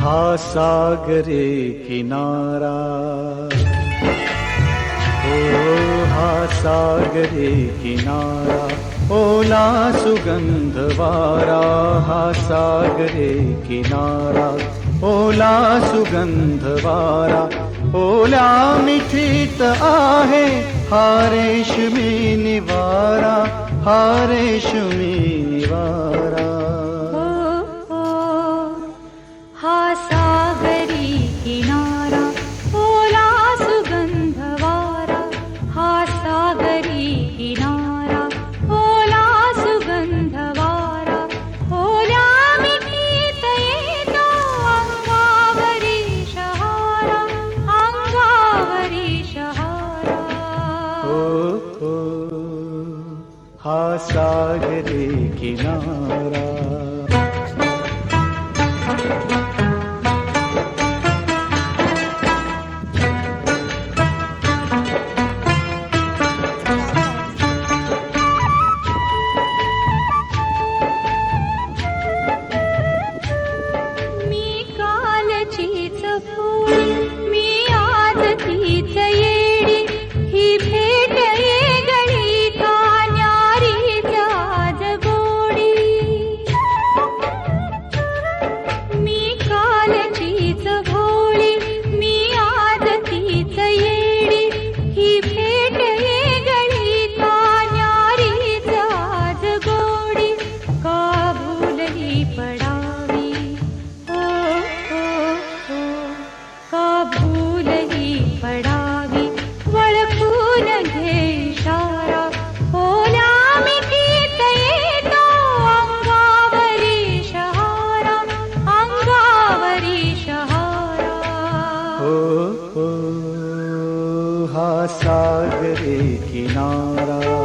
हा सागरे किनारा। ओ हा सागरे किनारा। ओला सुगन्धवारा हा सागरे किनारा। ओला सुगन्धवारा ओला मिठित आहे। हा रेशमी निवारा हा रेशमी निवारा। ओ ओ हा सागरी किनारा ओला सुगंधवारा। हा सागरी किनारा ओला सुगंधवारा। ओल्या मिठीत येतो अंगावरी शहारा अंगावरी शहारा। ओ ओ हा सागरे किनारा मी कालचीच फूल भोळी मी आज तीच येडी ही भेट ये गळी न्यारीच आज गोडी का भूलही पडावी सागरे किनारा